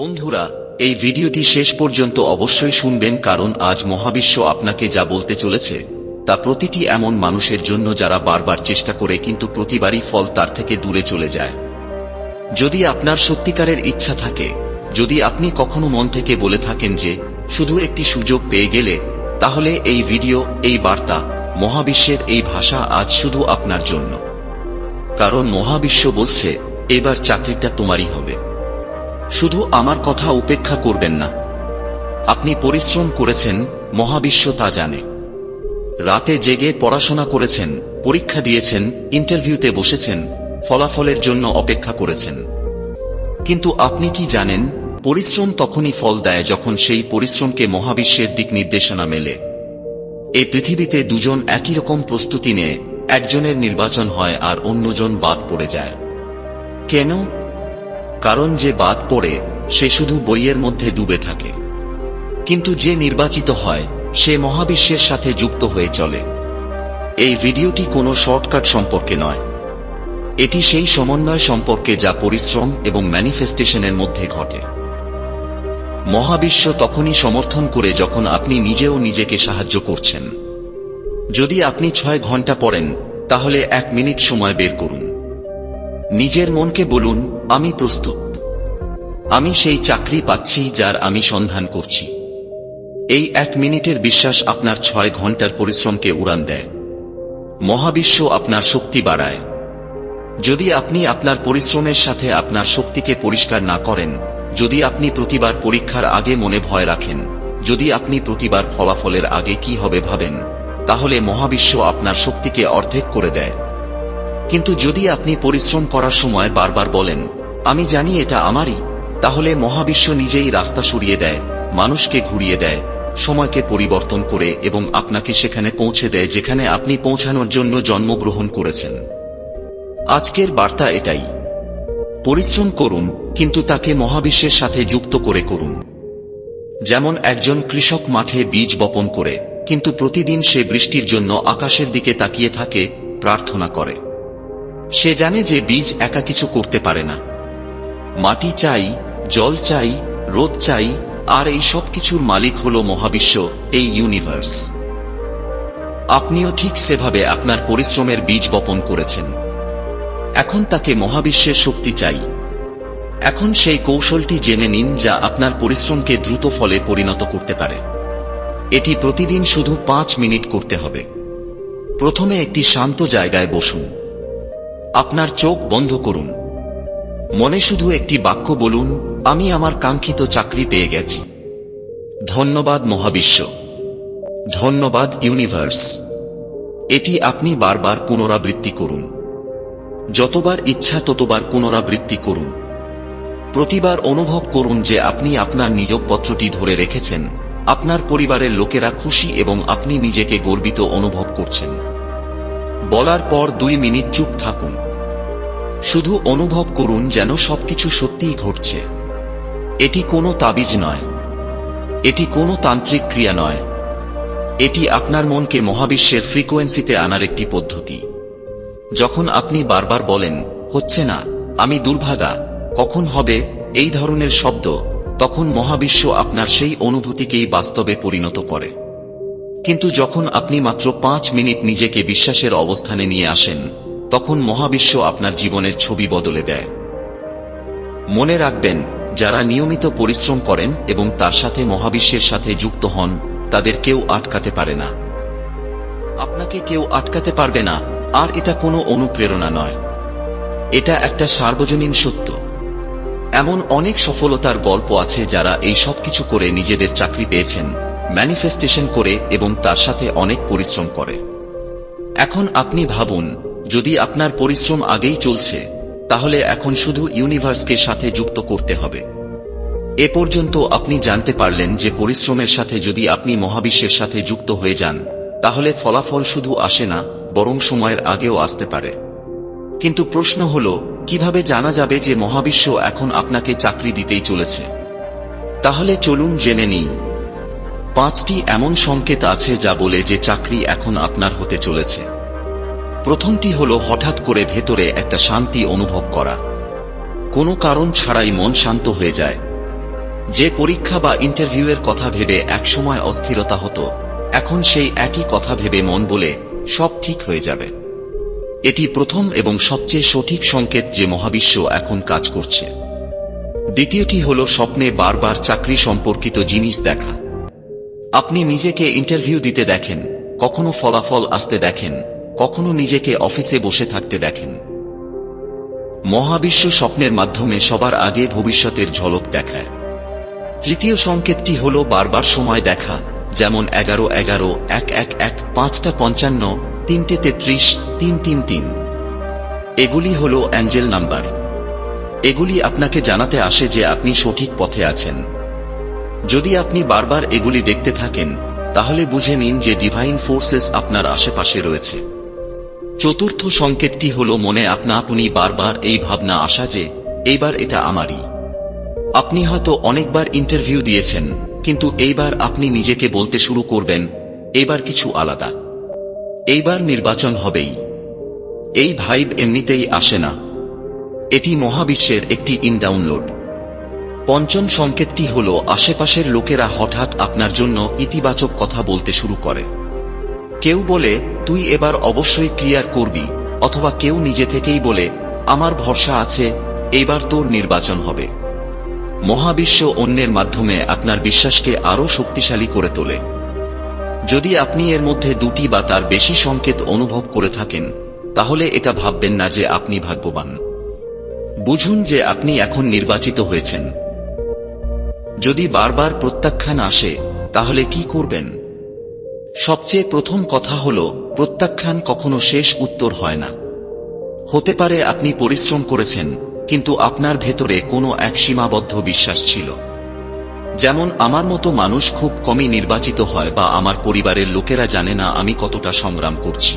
বন্ধুরা, এই ভিডিওটি শেষ পর্যন্ত অবশ্যই শুনবেন কারণ আজ মহাবিশ্ব আপনাকে যা বলতে চলেছে, তা প্রতিটি এমন মানুষের জন্য যারা বারবার চেষ্টা করে কিন্তু প্রতিবারই ফল তার থেকে দূরে চলে যায়। যদি আপনার সত্যিকারের ইচ্ছা থাকে, যদি আপনি কখনো মন থেকে বলে থাকেন যে, শুধু একটি সুযোগ পেয়ে গেলে, তাহলে এই ভিডিও, এই বার্তা, মহাবিশ্বের এই ভাষা আজ শুধু আপনার জন্য। কারণ মহাবিশ্ব বলছে, এবার চাকরিটা তোমারই হবে। শুধু আমার কথা উপেক্ষা করবেন না। আপনি পরিশ্রম করেছেন, মহাবিশ্ব তা জানে। রাতে জেগে পড়াশোনা করেছেন, পরীক্ষা দিয়েছেন, ইন্টারভিউতে বসেছেন, ফলাফলের জন্য অপেক্ষা করেছেন। কিন্তু আপনি কি জানেন, পরিশ্রম তখনই ফল দেয় যখন সেই পরিশ্রমকে মহাবিশ্বের দিক নির্দেশনা মেলে। এই পৃথিবীতে দুজন একই রকম প্রস্তুতি নিয়ে, একজনের নির্বাচন হয় আর অন্যজন বাদ পড়ে যায়। কেন? কারণ যে বাদ পড়ে, সে শুধু বইয়ের মধ্যে ডুবে থাকে। কিন্তু যে নির্বাচিত হয়, সে মহাবিশ্বের সাথে যুক্ত হয়ে চলে। এই ভিডিওটি কোনো শর্টকাট সম্পর্কে নয়। এটি সেই সমন্বয় সম্পর্কে যা পরিশ্রম এবং ম্যানিফেস্টেশনের মধ্যে ঘটে। মহাবিশ্ব তখনই সমর্থন করে যখন আপনি নিজেও নিজেকে সাহায্য করছেন। যদি আপনি ছয় ঘণ্টা পড়েন, তাহলে এক মিনিট সময় বের করুন। নিজের মনকে বলুন, আমি প্রস্তুত। আমি সেই চাকরি পাচ্ছি যার আমি সন্ধান করছি। এই এক মিনিটের বিশ্বাস আপনার ছয় ঘণ্টার পরিশ্রমকে উড়ান দেয়। মহাবিশ্ব আপনার শক্তি বাড়ায়। যদি আপনি আপনার পরিশ্রমের সাথে আপনার শক্তিকে পরিষ্কার না করেন, যদি আপনি প্রতিবার পরীক্ষার আগে মনে ভয় রাখেন, যদি আপনি প্রতিবার ফলাফলের আগে কি হবে ভাবেন, তাহলে মহাবিশ্ব আপনার শক্তিকে অর্ধেক করে দেয়। কিন্তু যদি আপনি পরিশ্রম করার সময় বারবার বলেন, আমি জানি এটা আমারই, তাহলে মহাবিশ্ব নিজেই রাস্তা সরিয়ে দেয়, মানুষকে ঘুরিয়ে দেয়, সময়কে পরিবর্তন করে এবং আপনাকে সেখানে পৌঁছে দেয় যেখানে আপনি পৌঁছানোর জন্য জন্মগ্রহণ করেছেন। আজকের বার্তা এটাই। পরিশ্রম করুন, কিন্তু তাকে মহাবিশ্বের সাথে যুক্ত করে করুন। যেমন একজন কৃষক মাঠে বীজ বপন করে, কিন্তু প্রতিদিন সে বৃষ্টির জন্য আকাশের দিকে তাকিয়ে থাকে, প্রার্থনা করে। সে জানে যে বীজ একা কিছু করতে পারে না। মাটি চাই, জল চাই, রোদ চাই, আর এই সব কিছুর মালিক হল মহাবিশ্ব, এই ইউনিভার্স আপনিও ঠিক সেভাবে আপনার পরিশ্রমের বীজ বপন করেছেন। এখন তাকে মহাবিশ্বের শক্তি চাই। এখন সেই কৌশলটি জেনে নিন যা আপনার পরিশ্রমকে দ্রুত ফলে পরিণত করতে পারে। এটি প্রতিদিন শুধু পাঁচ মিনিট করতে হবে। প্রথমে একটি শান্ত জায়গায় বসুন। আপনার চোখ বন্ধ করুন। মনে শুধু একটি বাক্য বলুন, আমি আমার কাঙ্ক্ষিত চাকরি পেয়ে গেছি। ধন্যবাদ মহাবিশ্ব। ধন্যবাদ ইউনিভার্স। এটি আপনি বারবার পুনরাবৃত্তি করুন। যতবার ইচ্ছা ততবার পুনরাবৃত্তি করুন। প্রতিবার অনুভব করুন যে আপনি আপনার নিয়োগপত্রটি ধরে রেখেছেন, আপনার পরিবারের লোকেরা খুশি এবং আপনি নিজেকে গর্বিত অনুভব করছেন। বলার পর দুই মিনিট চুপ থাকুন। শুধু অনুভব করুন যেন সবকিছু সত্যিই ঘটছে। এটি কোনো তাবিজ নয়। এটি কোনো তান্ত্রিক ক্রিয়া নয়। এটি আপনার মনকে মহাবিশ্বের ফ্রিকোয়েন্সিতে আনার একটি পদ্ধতি। যখন আপনি বারবার বলেন, হচ্ছে না, আমি দুর্ভাগা, কখন হবে? এই ধরনের শব্দ, তখন মহাবিশ্ব আপনার সেই অনুভূতিকেই বাস্তবে পরিণত করে। কিন্তু যখন আপনি মাত্র পাঁচ মিনিট নিজেকে বিশ্বাসের অবস্থানে নিয়ে আসেন, তখন মহাবিশ্ব আপনার জীবনের ছবি বদলে দেয়। মনে রাখবেন, যারা নিয়মিত পরিশ্রম করেন এবং তার সাথে মহাবিশ্বের সাথে যুক্ত হন, তাদের কেউ আটকাতে পারে না। আপনাকে কেউ আটকাতে পারবে না, আর এটা কোনো অনুপ্রেরণা নয়। এটা একটা সার্বজনীন সত্য। এমন অনেক সফলতার গল্প আছে যারা এই সবকিছু করে নিজেদের চাকরি পেয়েছেন। ম্যানিফেস্টেশন করে এবং তার সাথে অনেক পরিশ্রম করে। এখন আপনি ভাবুন, যদি আপনার পরিশ্রম আগেই চলছে, তাহলে এখন শুধু ইউনিভার্সকে সাথে যুক্ত করতে হবে। এ পর্যন্ত আপনি জানতে পারলেন যে পরিশ্রমের সাথে যদি আপনি মহাবিশ্বের সাথে যুক্ত হয়ে যান, তাহলে ফলাফল শুধু আসে না, বরং সময়ের আগেও আসতে পারে। কিন্তু প্রশ্ন হল, কীভাবে জানা যাবে যে মহাবিশ্ব এখন আপনাকে চাকরি দিতেই চলেছে? তাহলে চলুন জেনে নিই। পাঁচটি এমন সংকেত আছে যা বলে যে চাকরি এখন আপনার হতে চলেছে। প্রথমটি হল হঠাৎ করে ভেতরে একটা শান্তি অনুভব করা। কোনো কারণ ছাড়াই মন শান্ত হয়ে যায়। যে পরীক্ষা বা ইন্টারভিউয়ের কথা ভেবে একসময় অস্থিরতা হতো, এখন সেই একই কথা ভেবে মন বলে সব ঠিক হয়ে যাবে। এটি প্রথম এবং সবচেয়ে সঠিক সংকেত যে মহাবিশ্ব এখন কাজ করছে। দ্বিতীয়টি হল স্বপ্নে বারবার চাকরি সম্পর্কিত জিনিস দেখা। আপনি নিজেকে ইন্টারভিউ দিতে দেখেন, কখনো ফলাফল আসতে দেখেন, কখনো নিজেকে অফিসে বসে থাকতে দেখেন। মহাবিশ্ব স্বপ্নের মাধ্যমে সবার আগে ভবিষ্যতের ঝলক দেখায়। তৃতীয় সংকেতটি হল বারবার সময় দেখা, যেমন এগারো এগারো, এক এক এক, পাঁচটা পঞ্চান্ন, তিনটে তেত্রিশ, তিন তিন তিন। এগুলি হল অ্যাঞ্জেল নাম্বার এগুলি আপনাকে জানাতে আসে যে আপনি সঠিক পথে আছেন। যদি আপনি বারবার এগুলি দেখতে থাকেন, তাহলে বুঝে নিন যে ডিভাইন ফোর্সেস আপনার আশেপাশে রয়েছে। চতুর্থ সংকেতটি হল মনে আপনা আপনি বারবার এই ভাবনা আসা যে, এইবার এটা আমারই। আপনি হয়তো অনেকবার ইন্টারভিউ দিয়েছেন, কিন্তু এইবার আপনি নিজেকে বলতে শুরু করবেন এবার কিছু আলাদা। এইবার নির্বাচন হবেই। এই ভাইব এমনিতেই আসে না। এটি মহাবিশ্বের একটি ইনডাউনলোড পঞ্চম সংকেতটি হল, আশেপাশের লোকেরা হঠাৎ আপনার জন্য ইতিবাচক কথা বলতে শুরু করে। কেউ বলে, তুই এবার অবশ্যই ক্লিয়ার করবি, অথবা কেউ নিজে থেকেই বলে, আমার ভরসা আছে এইবার তোর নির্বাচন হবে। মহাবিশ্ব অন্যের মাধ্যমে আপনার বিশ্বাসকে আরও শক্তিশালী করে তোলে। যদি আপনি এর মধ্যে দুটি বা তার বেশি সংকেত অনুভব করে থাকেন, তাহলে এটা ভাববেন না যে আপনি ভাগ্যবান। বুঝুন যে আপনি এখন নির্বাচিত হয়েছেন। যদি বারবার প্রত্যাখ্যান আসে, তাহলে কি করবেন? সবচেয়ে প্রথম কথা হল, প্রত্যাখ্যান কখনো শেষ উত্তর হয় না। হতে পারে আপনি পরিশ্রম করেছেন, কিন্তু আপনার ভেতরে কোনো এক সীমাবদ্ধ বিশ্বাস ছিল। যেমন, আমার মতো মানুষ খুব কমই নির্বাচিত হয় বা আমার পরিবারের লোকেরা জানে না আমি কতটা সংগ্রাম করছি।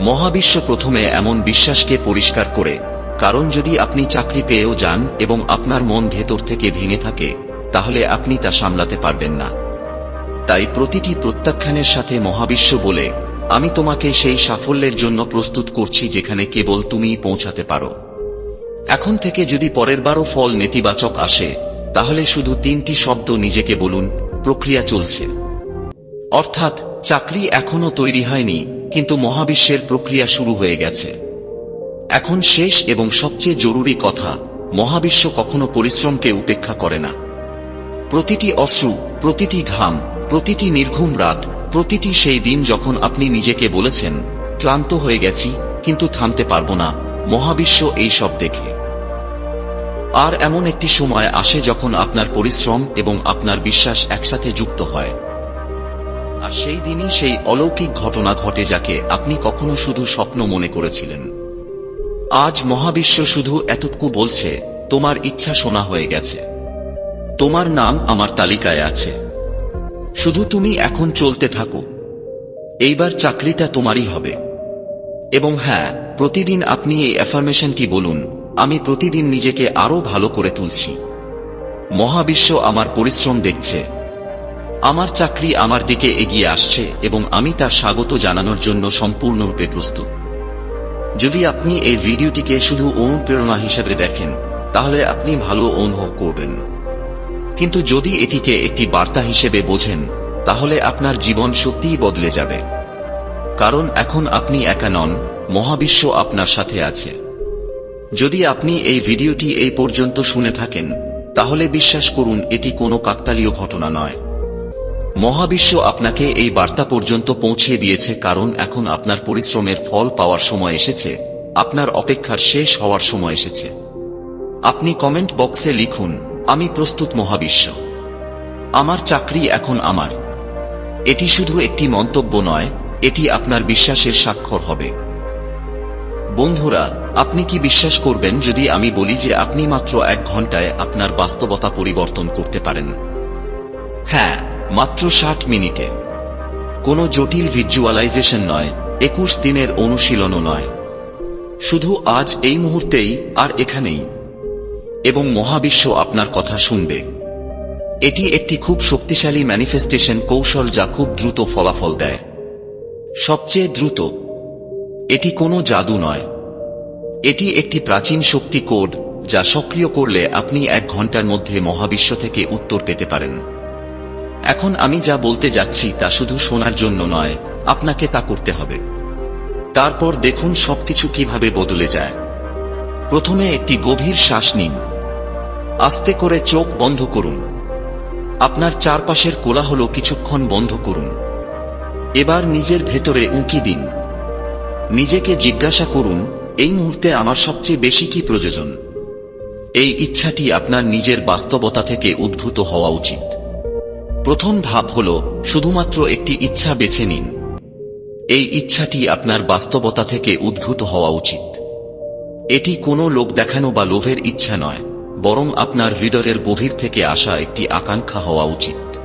মহাবিশ্ব প্রথমে এমন বিশ্বাসকে পরিষ্কার করে, কারণ যদি আপনি চাকরি পেয়েও যান এবং আপনার মন ভেতর থেকে ভেঙে থাকে তাহলে আপনি তা সামলাতে পারবেন না। তাই প্রতিটি প্রত্যাখ্যানের সাথে মহাবিশ্ব বলে, আমি তোমাকে সেই সাফল্যের জন্য প্রস্তুত করছি যেখানে কেবল তুমিই পৌঁছাতে পারো। এখন থেকে যদি পরের বারও ফল নেতিবাচক আসে, তাহলে শুধু তিনটি শব্দ নিজেকে বলুন, প্রক্রিয়া চলছে। অর্থাৎ, চাকরি এখনও তৈরি হয়নি, কিন্তু মহাবিশ্বের প্রক্রিয়া শুরু হয়ে গেছে। এখন শেষ এবং সবচেয়ে জরুরি কথা, মহাবিশ্ব কখনো পরিশ্রমকে উপেক্ষা করে না। প্রতিটি অশ্রু, প্রতিটি ঘাম, প্রতিটি নির্ঘুম রাত, প্রতিটি সেই দিন যখন আপনি নিজেকে বলেছেন, ক্লান্ত হয়ে গেছি, কিন্তু থামতে পারব না, মহাবিশ্ব এই সব দেখে। আর এমন একটি সময় আসে যখন আপনার পরিশ্রম এবং আপনার বিশ্বাস একসাথে যুক্ত হয়। আর সেই দিনই সেই অলৌকিক ঘটনা ঘটে যাকে আপনি কখনো শুধু স্বপ্ন মনে করেছিলেন। আজ মহাবিশ্ব শুধু এতটুকু বলছে, তোমার ইচ্ছা শোনা হয়ে গেছে। তোমার নাম আমার তালিকায় আছে। শুধু তুমি এখন চলতে থাকো। এইবার চাকরিটা তোমারই হবে। এবং হ্যাঁ প্রতিদিন আপনি এই অ্যাফার্মেশনটি বলুন, আমি প্রতিদিন নিজেকে আরও ভালো করে তুলছি। মহাবিশ্ব আমার পরিশ্রম দেখছে। আমার চাকরি আমার দিকে এগিয়ে আসছে এবং আমি তার স্বাগত জানানোর জন্য সম্পূর্ণরূপে প্রস্তুত। যদি আপনি এই ভিডিওটিকে শুধু অনুপ্রেরণা হিসেবে দেখেন, তাহলে আপনি ভালো অনুভব করবেন। কিন্তু যদি এটিকে একটি বার্তা হিসেবে বোঝেন, তাহলে আপনার জীবন সত্যিই বদলে যাবে। কারণ এখন আপনি একা নন, মহাবিশ্ব আপনার সাথে আছে। যদি আপনি এই ভিডিওটি এই পর্যন্ত শুনে থাকেন, তাহলে বিশ্বাস করুন, এটি কোনো কাকতালীয় ঘটনা নয়। মহাবিশ্ব আপনাকে এই বার্তা পর্যন্ত পৌঁছে দিয়েছে কারণ এখন আপনার পরিশ্রমের ফল পাওয়ার সময় এসেছে, আপনার অপেক্ষার শেষ হওয়ার সময় এসেছে। আপনি কমেন্ট বক্সে লিখুন আমি প্রস্তুত মহাবিশ্ব। আমার চাকরি এখন আমার। এটি শুধু একটি মন্তব্য নয়, এটি আপনার বিশ্বাসের স্বাক্ষর হবে। বন্ধুরা, আপনি কি বিশ্বাস করবেন যদি আমি বলি যে আপনি মাত্র এক ঘন্টায় আপনার বাস্তবতা পরিবর্তন করতে পারেন? হ্যাঁ মাত্র ষাট মিনিটে। কোনো জটিল ভিজুয়ালাইজেশন নয়, একুশ দিনের অনুশীলনও নয়। শুধু আজ এই মুহূর্তেই, আর এখানেই। এবং মহাবিশ্ব আপনার কথা শুনবে। এটি একটি খুব শক্তিশালী ম্যানিফেস্টেশন কৌশল যা খুব দ্রুত ফলাফল দেয়। সবচেয়ে দ্রুত। এটি কোনো জাদু নয়। এটি একটি প্রাচীন শক্তি কোড যা সক্রিয় করলে আপনি এক ঘণ্টার মধ্যে মহাবিশ্ব থেকে উত্তর পেতে পারেন। এখন আমি যা বলতে যাচ্ছি তা শুধু শোনার জন্য নয়, আপনাকে তা করতে হবে। তারপর দেখুন সবকিছু কীভাবে বদলে যায়। প্রথমে একটি গভীর শ্বাস নিন। আস্তে করে চোখ বন্ধ করুন। আপনার চারপাশের কোলাহল কিছুক্ষণ বন্ধ করুন। এবার নিজের ভেতরে উঁকি দিন। নিজেকে জিজ্ঞাসা করুন, এই মুহূর্তে আমার সবচেয়ে বেশি কি প্রয়োজন? এই ইচ্ছাটি আপনার নিজের বাস্তবতা থেকে উদ্ভূত হওয়া উচিত। প্রথম ধাপ হল শুধুমাত্র একটি ইচ্ছা বেছে নিন। এই ইচ্ছাটি আপনার বাস্তবতা থেকে উদ্ভূত হওয়া উচিত। এটি কোনো লোক দেখানো বা লোভের ইচ্ছা নয়। বরং আপনার হৃদয়ের গভীর থেকে আসা একটি আকাঙ্ক্ষা হওয়া উচিত।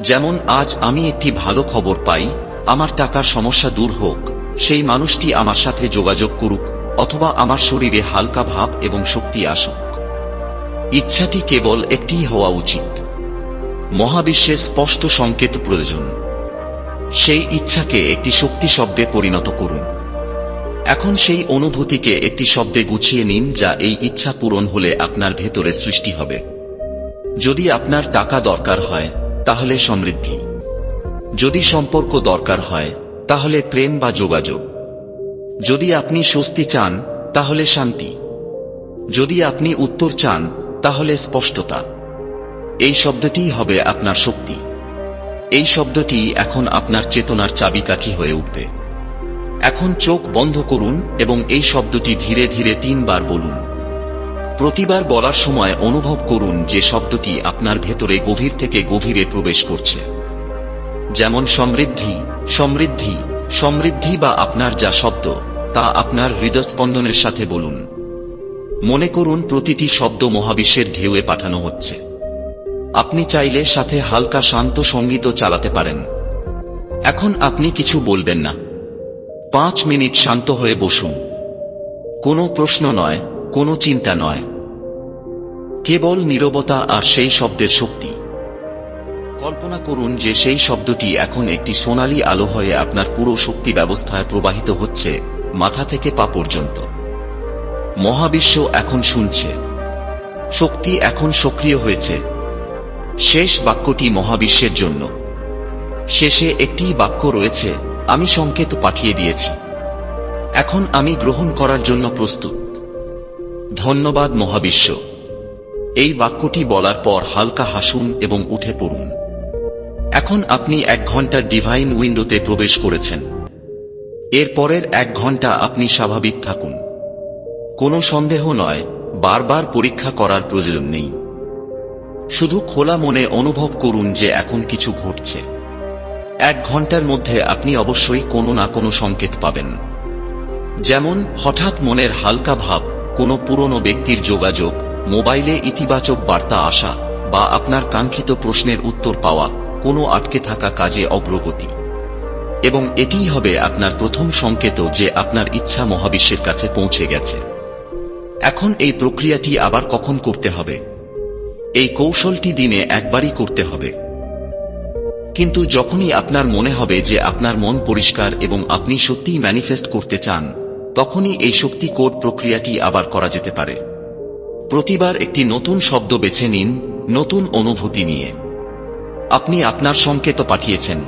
যেমন, আজ আমি একটি ভালো খবর পাই, আমার টাকার সমস্যা দূর হোক, সেই মানুষটি আমার সাথে যোগাযোগ করুক, অথবা আমার শরীরে হালকা ভাব এবং শক্তি আসুক। ইচ্ছাটি কেবল একটিই হওয়া উচিত। মহাবিশ্বের স্পষ্ট সংকেত প্রয়োজন। সেই ইচ্ছাকে একটি শক্তি শব্দে পরিণত করুন। এখন সেই অনুভূতিকে একটি শব্দে গুছিয়ে নিন যা এই ইচ্ছা পূরণ হলে আপনার ভেতরে সৃষ্টি হবে। যদি আপনার টাকা দরকার হয়, তাহলে সমৃদ্ধি। যদি সম্পর্ক দরকার হয়, তাহলে প্রেম বা যোগাযোগ। যদি আপনি স্বস্তি চান, তাহলে শান্তি। যদি আপনি উত্তর চান, তাহলে স্পষ্টতা। এই শব্দটিই হবে আপনার শক্তি। এই শব্দটি এখন আপনার চেতনার চাবিকাঠি হয়ে উঠবে। এখন চোখ বন্ধ করুন এবং এই শব্দটি ধীরে ধীরে তিনবার বলুন। প্রতিবার বলার সময় অনুভব করুন যে শব্দটি আপনার ভেতরে গভীর থেকে গভীরে প্রবেশ করছে। যেমন সমৃদ্ধি সমৃদ্ধি সমৃদ্ধি বা আপনার যা শব্দ, তা আপনার হৃদস্পন্দনের সাথে বলুন। মনে করুন প্রতিটি শব্দ মহাবিশ্বের ঢেউয়ে পাঠানো হচ্ছে। আপনি চাইলে সাথে হালকা শান্ত সঙ্গীতও চালাতে পারেন। এখন আপনি কিছু বলবেন না। পাঁচ মিনিট শান্ত হয়ে বসুন। কোনো প্রশ্ন নয়, কোনো চিন্তা নয়। কেবল নীরবতা আর সেই শব্দের শক্তি। কল্পনা করুন যে সেই শব্দটি এখন একটি সোনালি আলো হয়ে আপনার পুরো শক্তি ব্যবস্থায় প্রবাহিত হচ্ছে, মাথা থেকে পা পর্যন্ত। মহাবিশ্ব এখন শুনছে। শক্তি এখন সক্রিয় হয়েছে। শেষ বাক্যটি মহাবিশ্বের জন্য। শেষে একটি বাক্য রয়েছে, আমি সংকেত পাঠিয়ে দিয়েছি। এখন আমি গ্রহণ করার জন্য প্রস্তুত। ধন্যবাদ মহাবিশ্ব। এই বাক্যটি বলার পর হালকা হাসুন এবং উঠে পড়ুন। এখন আপনি এক ঘণ্টার ডিভাইন উইন্ডোতে প্রবেশ করেছেন। এর পরের এক ঘণ্টা আপনি স্বাভাবিক থাকুন। কোনো সন্দেহ নয়, বারবার পরীক্ষা করার প্রয়োজন নেই। শুধু খোলা মনে অনুভব করুন যে এখন কিছু ঘটছে। এক ঘণ্টার মধ্যে আপনি অবশ্যই কোনো না কোনো সংকেত পাবেন। যেমন, হঠাৎ মনের হালকা ভাব, কোনো পুরনো ব্যক্তির যোগাযোগ, মোবাইলে ইতিবাচক বার্তা আসা, বা আপনার কাঙ্ক্ষিত প্রশ্নের উত্তর পাওয়া, কোনো আটকে থাকা কাজে অগ্রগতি। এবং এটিই হবে আপনার প্রথম সংকেত যে আপনার ইচ্ছা মহাবিশ্বের কাছে পৌঁছে গেছে। এখন এই প্রক্রিয়াটি আবার কখন করতে হবে? এই কৌশলটি দিনে একবারই করতে হবে। কিন্তু যখনই আপনার মনে হবে যে আপনার মন পরিষ্কার এবং আপনি সত্যিই ম্যানিফেস্ট করতে চান, তখনই এই শক্তি কোড প্রক্রিয়াটি আবার করা যেতে পারে। প্রতিবার একটি নতুন শব্দ বেছে নিন, নতুন অনুভূতি নিয়ে। আপনি আপনার সংকেত পাঠিয়েছেন।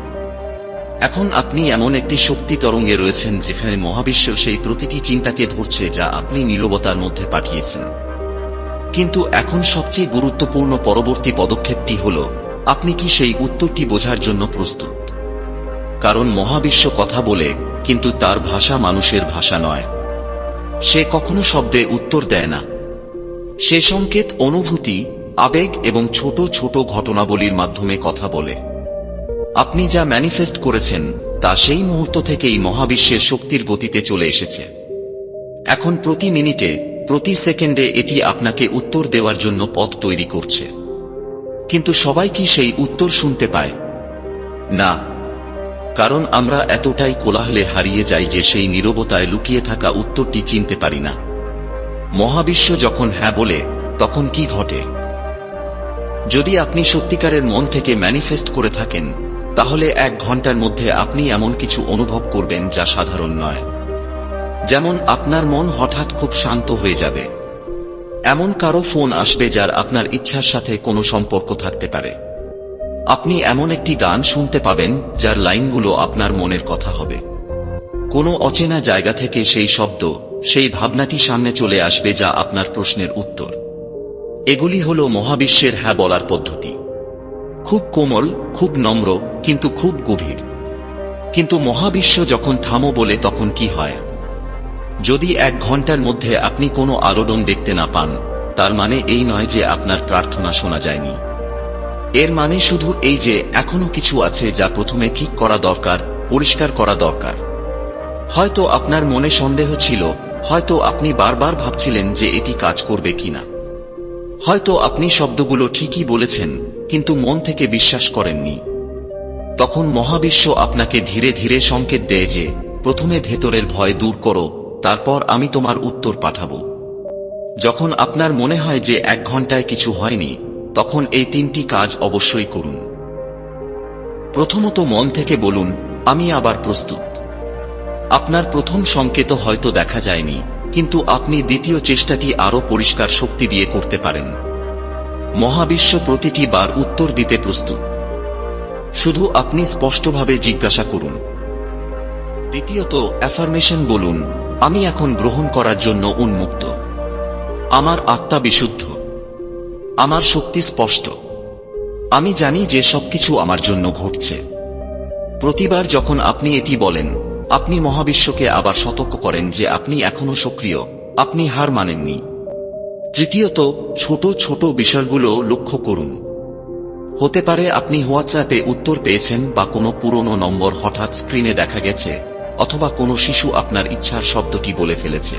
এখন আপনি এমন একটি শক্তি তরঙ্গে রয়েছেন যেখানে মহাবিশ্ব সেই প্রতিটি চিন্তাকে ধরছে যা আপনি নীরবতার মধ্যে পাঠিয়েছেন। কিন্তু এখন সবচেয়ে গুরুত্বপূর্ণ পরবর্তী পদক্ষেপটি হল আপনি কি সেই উত্তরটি বোঝার জন্য প্রস্তুত? কারণ মহাবিশ্ব কথা বলে, কিন্তু তার ভাষা মানুষের ভাষা নয়। সে কখনো শব্দে উত্তর দেয় না। সে সংকেত, অনুভূতি, আবেগ এবং ছোট ছোট ঘটনাবলীর মাধ্যমে কথা বলে। আপনি যা ম্যানিফেস্ট করেছেন, তা সেই মুহূর্ত থেকেই মহাবিশ্বের শক্তির গতিতে চলে এসেছে। এখন প্রতি মিনিটে, প্রতি সেকেন্ডে এটি আপনাকে উত্তর দেওয়ার জন্য পথ তৈরি করছে। কিন্তু সবাই কি সেই উত্তর শুনতে পায়? না, কারণ আমরা এতটাই কোলাহলে হারিয়ে যাই যে সেই নীরবতায় লুকিয়ে থাকা উত্তরটি চিনতে পারি না। মহাবিশ্ব যখন হ্যাঁ বলে, তখন কি ঘটে? যদি আপনি সত্যিকারের মন থেকে ম্যানিফেস্ট করে থাকেন, তাহলে এক ঘণ্টার মধ্যে আপনি এমন কিছু অনুভব করবেন যা সাধারণ নয়। যেমন আপনার মন হঠাৎ খুব শান্ত হয়ে যাবে। এমন কারও ফোন আসবে যার আপনার ইচ্ছার সাথে কোনো সম্পর্ক থাকতে পারে। আপনি এমন একটি গান শুনতে পাবেন যার লাইনগুলো আপনার মনের কথা হবে। কোনো অচেনা জায়গা থেকে সেই শব্দ, সেই ভাবনাটি সামনে চলে আসবে যা আপনার প্রশ্নের উত্তর। এগুলি হল মহাবিশ্বের হ্যাঁ বলার পদ্ধতি। খুব কোমল, খুব নম্র, কিন্তু খুব গভীর। কিন্তু মহাবিশ্ব যখন থামো বলে তখন কি হয়? যদি এক ঘণ্টার মধ্যে আপনি কোনো আলোড়ন দেখতে না পান, তার মানে এই নয় যে আপনার প্রার্থনা শোনা যায়নি। এর মানে শুধু এই যে এখনও কিছু আছে যা প্রথমে ঠিক করা দরকার, পরিষ্কার করা দরকার। হয়তো আপনার মনে সন্দেহ ছিল, হয়তো আপনি বারবার ভাবছিলেন যে এটি কাজ করবে কিনা। হয়তো আপনি শব্দগুলো ঠিকই বলেছেন, কিন্তু মন থেকে বিশ্বাস করেননি। তখন মহাবিশ্ব আপনাকে ধীরে ধীরে সংকেত দেয় যে, প্রথমে ভেতরের ভয় দূর করো তারপর আমি তোমার উত্তর পাঠাবো। যখন আপনার মনে হয় যে এক ঘন্টায় কিছু হয়নি, তখন এই তিনটি কাজ অবশ্যই করুন। প্রথমত মন থেকে বলুন, আমি আবার প্রস্তুত। আপনার প্রথম সংকেত হয়তো দেখা যায়নি, কিন্তু আপনি দ্বিতীয় চেষ্টাটি আরও পরিষ্কার শক্তি দিয়ে করতে পারেন। মহাবিশ্ব প্রতিটি বার উত্তর দিতে প্রস্তুত। শুধু আপনি স্পষ্টভাবে জিজ্ঞাসা করুন। দ্বিতীয়ত অ্যাফার্মেশন বলুন আমি এখন গ্রহণ করার জন্য উন্মুক্ত। আমার আত্মা বিশুদ্ধ। আমার শক্তি স্পষ্ট। আমি জানি যে সবকিছু আমার জন্য ঘটছে। প্রতিবার যখন আপনি এটি বলেন, আপনি মহাবিশ্বকে আবার সতর্ক করেন যে আপনি এখনও সক্রিয়, আপনি হার মানেননি। তৃতীয়ত, ছোট ছোট বিষয়গুলো লক্ষ্য করুন। হতে পারে আপনি হোয়াটসঅ্যাপে উত্তর পেয়েছেন বা কোনো পুরনো নম্বর হঠাৎ স্ক্রিনে দেখা গেছে। অথবা কোনো শিশু আপনার ইচ্ছার শব্দটি বলে ফেলেছে?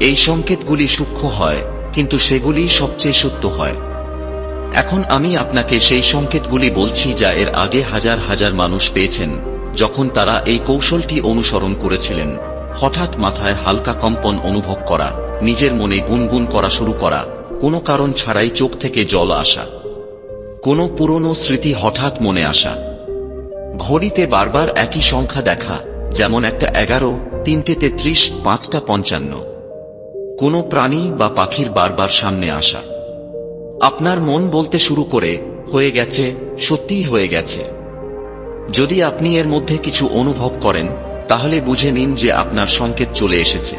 এই সংকেতগুলি সূক্ষ্ম হয়, কিন্তু সেগুলি সবচেয়ে সত্য হয়। এখন আমি আপনাকে সেই সংকেতগুলি বলছি যা এর আগে হাজার হাজার মানুষ পেয়েছেন, যখন তারা এই কৌশলটি অনুসরণ করেছিলেন। হঠাৎ মাথায় হালকা কম্পন অনুভব করা, নিজের মনে গুনগুন করা শুরু করা, কোনো কারণ ছাড়াই চোখ থেকে জল আসা। কোনো পুরনো স্মৃতি হঠাৎ মনে আসা। ঘড়িতে বারবার একই সংখ্যা দেখা যেমন একটা এগারো, তিনটে তেত্রিশ, পাঁচটা পঞ্চান্ন। কোনো প্রাণী বা পাখির বারবার সামনে আসা। আপনার মন বলতে শুরু করে, হয়ে গেছে, সত্যিই হয়ে গেছে। যদি আপনি এর মধ্যে কিছু অনুভব করেন, তাহলে বুঝে নিন যে আপনার সংকেত চলে এসেছে।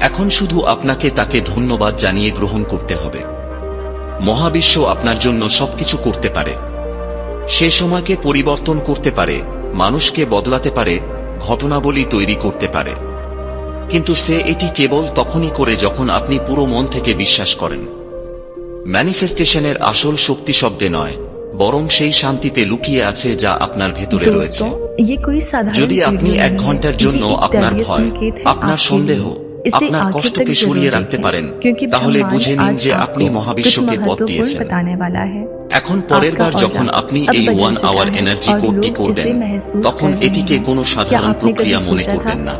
এখন শুধু আপনাকে তাকে ধন্যবাদ জানিয়ে গ্রহণ করতে হবে। মহাবিশ্ব আপনার জন্য সবকিছু করতে পারে। সে সময়কে পরিবর্তন করতে পারে। মানুষকে বদলাতে পারে ঘটনাবলী তৈরি করতে পারে। কিন্তু সে এটি কেবল তখনই করে যখন আপনি পুরো মন থেকে বিশ্বাস করেন। ম্যানিফেস্টেশনের আসল শক্তি শব্দে নয় বরং সেই শান্তিতে লুকিয়ে আছে যা আপনার ভেতরে রয়েছে। যদি আপনি এক ঘণ্টার জন্য আপনার ভয় আপনার সন্দেহ আপনার কষ্টকে সরিয়ে রাখতে পারেন? তাহলে বুঝে নিন যে আপনি মহাবিশ্বকে পথ দিয়েছেন। এখন পরের বার যখন আপনি এই ওয়ান আওয়ার এনার্জি কোডটি করবেন তখন এটিকে কোনো সাধারণ প্রক্রিয়া মনে করবেন না।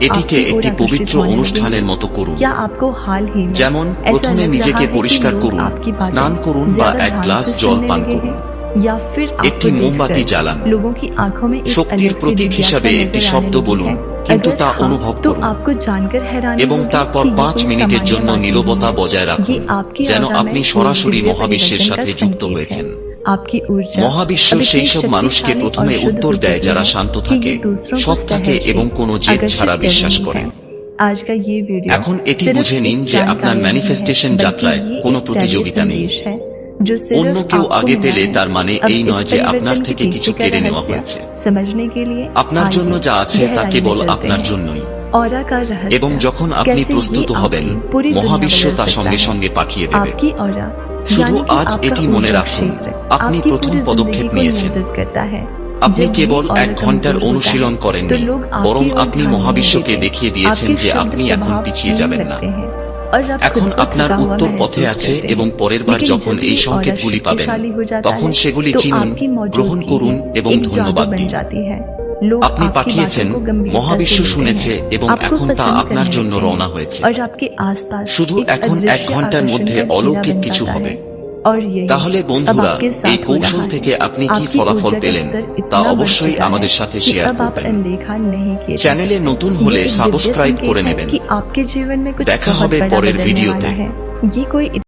এটিকে একটি পবিত্র অনুষ্ঠানের মতো করুন। যেমন প্রথমে নিজেকে পরিষ্কার করুন স্নান করুন বা এক গ্লাস জল পান করুন। একটি মোমবাতি জ্বালান। শক্তির প্রতীক হিসাবে একটি শব্দ বলুন। কিন্তু তা অনুভব করুন। এবং তারপর পাঁচ মিনিটের জন্য নিরবতা বজায় রাখুন যেন আপনি সরাসরি মহাবিশ্বের সাথে যুক্ত হয়েছেন মহাবিশ্ব সেই সব মানুষকে প্রথমে উত্তর দেয় যারা শান্ত থাকে সৎ থাকে এবং কোনো জেদ ছাড়া বিশ্বাস করে এখন এটি বুঝে নিন যে আপনার ম্যানিফেস্টেশন যাত্রায় কোনো প্রতিযোগিতা নেই। অন্য কেউ আগে পেলে তার মানে এই নয় যে আপনার থেকে কিছু কেড়ে নেওয়া হয়েছে। আপনার জন্য যা আছে তা কেবল আপনার জন্যই। এবং যখন আপনি প্রস্তুত হবেন মহাবিশ্ব তা সঙ্গে সঙ্গে পাঠিয়ে দেবে। শুধু আজ এটি মনে রাখুন আপনি প্রথম পদক্ষেপ নিয়েছেন। আপনি কেবল এক ঘণ্টার অনুশীলন করেন বরং আপনি মহাবিশ্বকে দেখিয়ে দিয়েছেন যে আপনি এখন পিছিয়ে যাবেন না। এখন আপনার উত্তর পথে আছে এবং পরের বার যখন এই সংকেতগুলি পাবেন তখন সেগুলি চিনুন গ্রহণ করুন এবং ধন্যবাদ দিন। আপনি পাঠিয়েছেন মহাবিশ্ব শুনেছে এবং এখন তা আপনার জন্য রওনা হয়েছে। শুধু এখন এক ঘণ্টার মধ্যে অলৌকিক কিছু হবে। তাহলে বন্ধুরা এই কৌশল থেকে আপনি কি ফলাফল পেলেন তা অবশ্যই আমাদের সাথে শেয়ার করবেন। চ্যানেলে নতুন হলে সাবস্ক্রাইব করে নেবেন। দেখা হবে পরের ভিডিওতে।